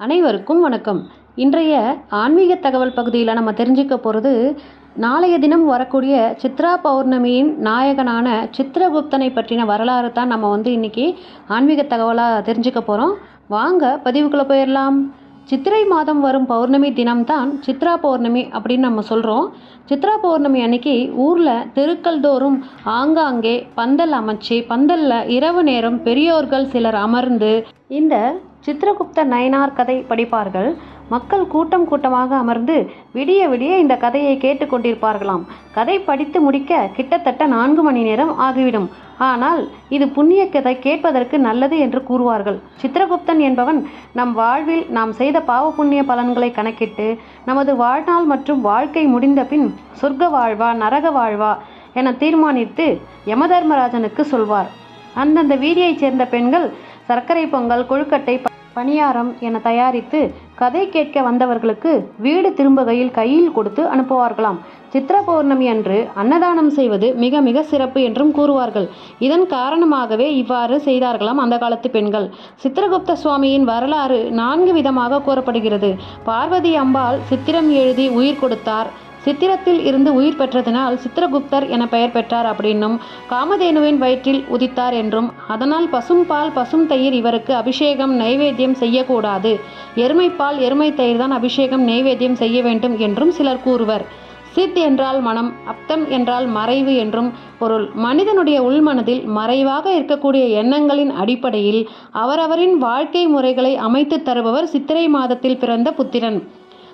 அனைவருக்கும் வணக்கம். இன்றைய ஆன்மீக தகவல் பகுதியில் நம்ம தெரிஞ்சுக்க போகிறது நாளைய தினம் வரக்கூடிய சித்ரா பௌர்ணமியின் நாயகனான சித்திரகுப்தனை பற்றின வரலாறு தான் நம்ம வந்து இன்றைக்கி ஆன்மீக தகவலாக தெரிஞ்சுக்க போகிறோம் வாங்க பதிவுக்குள்ளே போயிடலாம் சித்திரை மாதம் வரும் பௌர்ணமி தினம்தான் சித்ரா பௌர்ணமி அப்படின்னு நம்ம சொல்கிறோம் சித்ரா பௌர்ணமி அன்னைக்கு ஊரில் தெருக்கள் தோறும் ஆங்காங்கே பந்தல் அமைச்சு பந்தலில் இரவு நேரம் பெரியோர்கள் சிலர் அமர்ந்து இந்த சித்திரகுப்த நயனார் கதை படிப்பார்கள். மக்கள் கூட்டம் கூட்டமாக அமர்ந்து விடிய விடிய இந்த கதையை கேட்டுக்கொண்டிருப்பார்களாம் கதை படித்து முடிக்க கிட்டத்தட்ட நான்கு மணி நேரம் ஆகிவிடும். ஆனால் இது புண்ணிய கதை கேட்பதற்கு நல்லது என்று கூறுவார்கள். சித்திரகுப்தன் என்பவன் நம் வாழ்வில் நாம் செய்த பாவ புண்ணிய பலன்களை கணக்கிட்டு நமது வாழ்நாள் மற்றும் வாழ்க்கை முடிந்த பின் சொர்க்க வாழ்வா நரக வாழ்வா என தீர்மானித்து யமதர்மராஜனுக்கு சொல்வார். அந்தந்த வீதியைச் சேர்ந்த பெண்கள் சர்க்கரை பொங்கல் கொழுக்கட்டை பணியாரம் என தயாரித்து கதை கேட்க வந்தவர்களுக்கு வீடு திரும்புகையில் கையில் கொடுத்து அனுப்புவார்களாம். சித்திர பௌர்ணமி அன்று அன்னதானம் செய்வது மிக மிக சிறப்பு என்றும் கூறுவார்கள். இதன் காரணமாகவே இவ்வாறு செய்தார்களாம் அந்த காலத்து பெண்கள். சித்திரகுப்த சுவாமியின் வரலாறு நான்கு விதமாக கூறப்படுகிறது பார்வதி அம்பாள் சித்திரம் எழுதி உயிர் கொடுத்தார். சித்திரத்தில் இருந்து உயிர் பெற்றதினால் சித்திரகுப்தர் என பெயர் பெற்றார் அப்படின்னும் காமதேனுவின் வயிற்றில் உதித்தார் என்றும் அதனால் பசும் பால் பசும் தயிர் இவருக்கு அபிஷேகம் நைவேத்தியம் செய்யக்கூடாது. எருமைப்பால் எருமை தயிர் தான் அபிஷேகம் நைவேத்தியம் செய்ய வேண்டும் என்றும் சிலர் கூறுவர். சித் என்றால் மனம் அப்தம் என்றால் மறைவு என்றும் பொருள். மனிதனுடைய உள்மனதில் மறைவாக இருக்கக்கூடிய எண்ணங்களின் அடிப்படையில் அவரவரின் வாழ்க்கை முறைகளை அமைத்து தருபவர் சித்திரை மாதத்தில் பிறந்த புத்திரன்.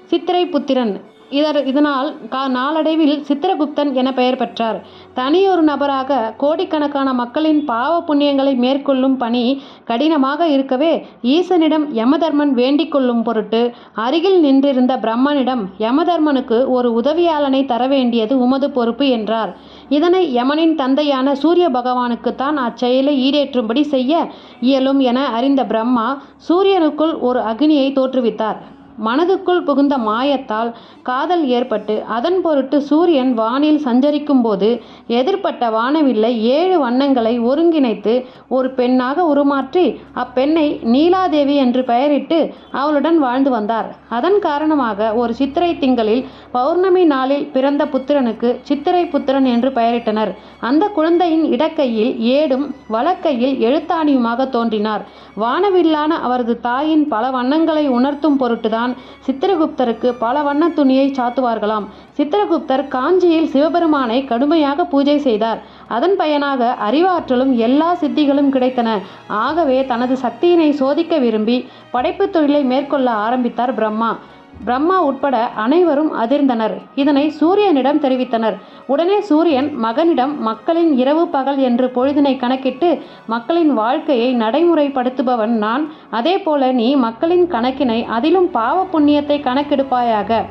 சித்திரை புத்திரன் இதர் இதனால் கா நாளடைவில் சித்திரகுப்தன் என பெயர் பெற்றார். தனியொரு நபராக கோடிக்கணக்கான மக்களின் பாவ புண்ணியங்களை மேற்கொள்ளும் பணி கடினமாக இருக்கவே ஈசனிடம் யமதர்மன் வேண்டிக் கொள்ளும் பொருட்டு அருகில் நின்றிருந்த பிரம்மனிடம் யமதர்மனுக்கு ஒரு உதவியாளனை தர வேண்டியது உமது பொறுப்பு என்றார். இதனை யமனின் தந்தையான சூரிய பகவானுக்குத்தான் அச்செயலை ஈடேற்றும்படி செய்ய இயலும் என அறிந்த பிரம்மா சூரியனுக்குள் ஒரு அக்னியை தோற்றுவித்தார். மனதுக்குள் புகுந்த மாயத்தால் காதல் ஏற்பட்டு அதன் பொருட்டு சூரியன் வானில் சஞ்சரிக்கும் போது எதிர்ப்பட்ட வானவில்லை ஏழு வண்ணங்களை ஒருங்கிணைத்து ஒரு பெண்ணாக உருமாற்றி அப்பெண்ணை நீலாதேவி என்று பெயரிட்டு அவளுடன் வாழ்ந்து வந்தார். அதன் காரணமாக ஒரு சித்திரை திங்களில் பௌர்ணமி நாளில் பிறந்த புத்திரனுக்கு சித்திரை புத்திரன் என்று பெயரிட்டனர். அந்த குழந்தையின் இடக்கையில் ஏடும் வழக்கையில் எழுத்தாணியுமாக தோன்றினார். வானவில்லான அவரது தாயின் பல வண்ணங்களை உணர்த்தும் பொருட்டுதான் சித்திரகுப்தருக்கு பல வண்ண துணியை சாத்துவார்களாம். சித்திரகுப்தர் காஞ்சியில் சிவபெருமானை கடுமையாக பூஜை செய்தார். அதன் பயனாக அறிவாற்றலும் எல்லா சித்திகளும் கிடைத்தன. ஆகவே தனது சக்தியினை சோதிக்க விரும்பி படைப்புத் தொழிலை மேற்கொள்ள ஆரம்பித்தார் பிரம்மா. பிரம்மா உட்பட அனைவரும் அதிர்ந்தனர். இதனை சூரியனிடம் தெரிவித்தனர். உடனே சூரியன் மகனிடம் மக்களின் இரவு பகல் என்று பொழுதினை கணக்கிட்டு மக்களின் வாழ்க்கையை நடைமுறைப்படுத்துபவன் நான். அதேபோல நீ மக்களின் கணக்கினை அதிலும் பாவ புண்ணியத்தை கணக்கெடுப்பாயாக.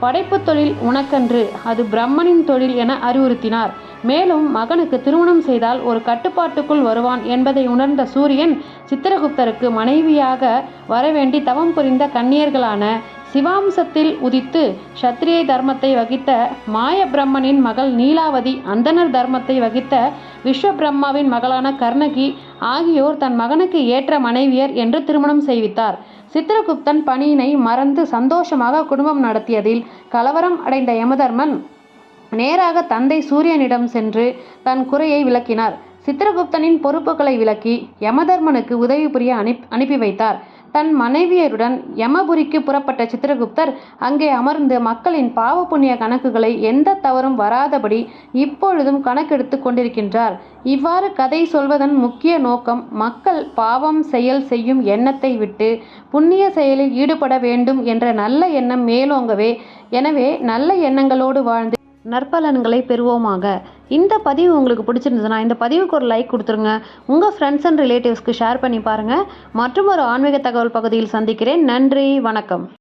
படைப்பு தொழில் உனக்கன்று. அது பிரம்மனின் தொழில் என அறிவுறுத்தினார். மேலும் மகனுக்கு திருமணம் செய்தால் ஒரு கட்டுப்பாட்டுக்குள் வருவான் என்பதை உணர்ந்த சூரியன் சித்திரகுப்தருக்கு மனைவியாக வரவேண்டி தவம் புரிந்த கன்னியர்களான சிவாம்சத்தில் உதித்து சத்திரிய தர்மத்தை வகித்த மாய பிரம்மனின் மகள் நீலாவதி அந்தனர் தர்மத்தை வகித்த விஸ்வபிரம்மாவின் மகளான கர்ணகி ஆகியோர் தன் மகனுக்கு ஏற்ற மனைவியர் என்று திருமணம் செய்வித்தார். சித்திரகுப்தன் பணியினை மறந்து சந்தோஷமாக குடும்பம் நடத்தியதில் கலவரம் அடைந்த யமதர்மன் நேராக தந்தை சூரியனிடம் சென்று தன் குறையை விளக்கினார். சித்திரகுப்தனின் பொறுப்புகளை விளக்கி யமதர்மனுக்கு உதவி புரிய அனுப் அனுப்பி வைத்தார். தன் மனைவியருடன் யமபுரிக்கு புறப்பட்ட சித்திரகுப்தர் அங்கே அமர்ந்து மக்களின் பாவ புண்ணிய கணக்குகளை எந்த தவறும் வராதபடி இப்பொழுதும் கணக்கெடுத்து கொண்டிருக்கின்றார். இவ்வாறு கதை சொல்வதன் முக்கிய நோக்கம் மக்கள் பாவம் செயல் செய்யும் எண்ணத்தை விட்டு புண்ணிய செயலில் ஈடுபட வேண்டும் என்ற நல்ல எண்ணம் மேலோங்கவே. எனவே நல்ல எண்ணங்களோடு வாழ்ந்து நற்பலன்களை பெறுவோமாக. இந்த பதிவு உங்களுக்கு பிடிச்சிருந்ததுன்னா இந்த பதிவுக்கு ஒரு லைக் கொடுத்துருங்க. உங்கள் ஃப்ரெண்ட்ஸ் அண்ட் ரிலேட்டிவ்ஸ்க்கு ஷேர் பண்ணி பாருங்கள் மற்றும் ஒரு ஆன்மீக தகவல் பகுதியில் சந்திக்கிறேன். நன்றி வணக்கம்.